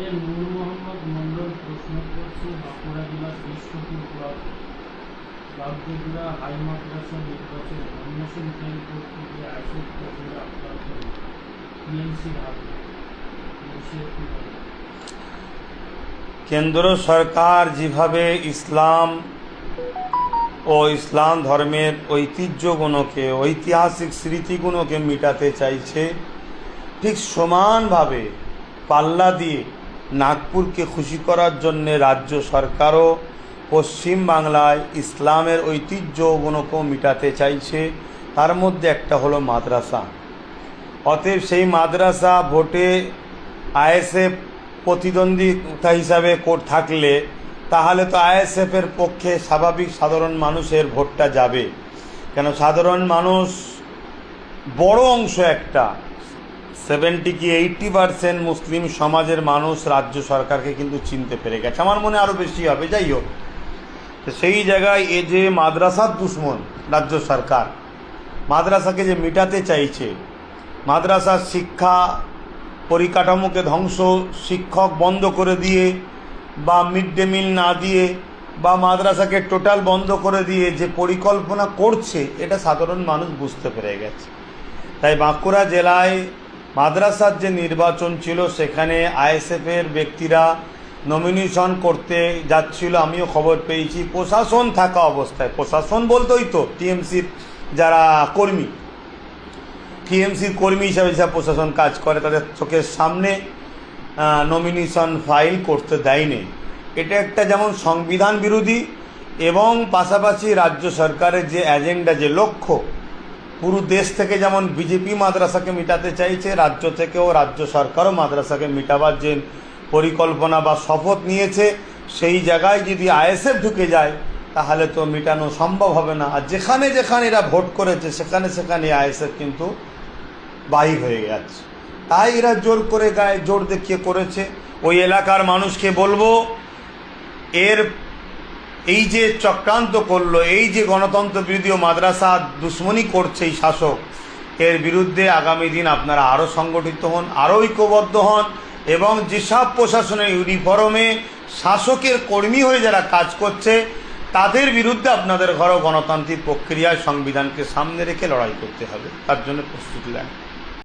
এ নূর মোহাম্মদ মন্ডল প্রশ্ন করছে, বাঁকুড়া জেলার কৃষ্ণপুর ব্লক বাগডোগরা হাই মাদ্রাসা নির্বাচন অন্বেষণ ফেল করতে গিয়ে আইসির প্রতি গ্রেপ্তার করে টিএমসির হাতে? কেন্দ্র সরকার যেভাবে ইসলাম ও ইসলাম ধর্মের ঐতিহ্যগুলোকে ঐতিহাসিক স্মৃতিগুলোকে মিটাতে চাইছে, ঠিক সমানভাবে পাল্লা দিয়ে নাগপুরকে খুশি করার জন্যে রাজ্য সরকারও পশ্চিম বাংলায় ইসলামের ঐতিহ্যগুলোকেও মিটাতে চাইছে। তার মধ্যে একটা হলো মাদ্রাসা। অতএব সেই মাদ্রাসা ভোটে আইএসএফ প্রতিদ্বন্দ্বিতা হিসাবে কোর থাকলে তাহলে তো আইএসএফের পক্ষে স্বাভাবিক সাধারণ মানুষের ভোটটা যাবে। কেন সাধারণ মানুষ বড় অংশ একটা। সেভেন্টি কি এইটটি পার্সেন্ট মুসলিম সমাজের মানুষ রাজ্য সরকারকে কিন্তু চিনতে পেরে গেছে। আমার মনে আরও বেশি হবে, যাই হোক। সেই জায়গায় এ যে মাদ্রাসার দুশ্মন রাজ্য সরকার, মাদ্রাসাকে যে মিটাতে চাইছে, মাদ্রাসার শিক্ষা পরিকাঠামোকে ধ্বংস, শিক্ষক বন্ধ করে দিয়ে বা মিড ডে মিল না দিয়ে বা মাদ্রাসাকে টোটাল বন্ধ করে দিয়ে যে পরিকল্পনা করছে, এটা সাধারণ মানুষ বুঝতে পেরে গেছে। তাই বাঁকুড়া জেলায় মাদ্রাসার যে নির্বাচন ছিল, সেখানে আইএসএফের ব্যক্তিরা নমিনেশন করতে যাচ্ছিল। আমিও খবর পেয়েছি, প্রশাসন থাকা অবস্থায়। প্রশাসন বলতেই তো টিএমসির যারা কর্মী টিএমসির কর্মী হিসাবে যেসব প্রশাসন কাজ করে, তাদের চোখের সামনে নমিনেশন ফাইল করতে দেয়নি। এটা একটা যেমন সংবিধান বিরোধী এবং পাশাপাশি রাজ্য সরকারের যে এজেন্ডা যে লক্ষ্য পুরো দেশ থেকে যেমন বিজেপি মাদ্রাসাকে মিটাতে চাইছে, রাজ্য থেকেও রাজ্য সরকারও মাদ্রাসাকে মিটাবার যে পরিকল্পনা বা শপথ নিয়েছে, সেই জায়গায় যদি আইএসএফ ঢুকে যায়, তাহলে তো মেটানো সম্ভব হবে না। আর যেখানে যেখানে এরা ভোট করেছে, সেখানে সেখানে আইএসএফ কিন্তু বাহির হয়ে গেছে তাই এরা জোর করে গায়ে, জোর দেখিয়ে করেছে। ওই এলাকার মানুষকে বলব, এর এই যে চক্রান্ত করল, এই যে গণতন্ত্র বিরোধী মাদ্রাসা দুশ্মনী করছে এই শাসক, এর বিরুদ্ধে আগামী দিন আপনারা আরও সংগঠিত হন আরও ঐক্যবদ্ধ হন এবং যেসব প্রশাসনের ইউনিফর্মে শাসকের কর্মী হয়ে যারা কাজ করছে, তাদের বিরুদ্ধে আপনাদের ঘরও গণতান্ত্রিক প্রক্রিয়ায় সংবিধানকে সামনে রেখে লড়াই করতে হবে। তার জন্য প্রস্তুতি নেন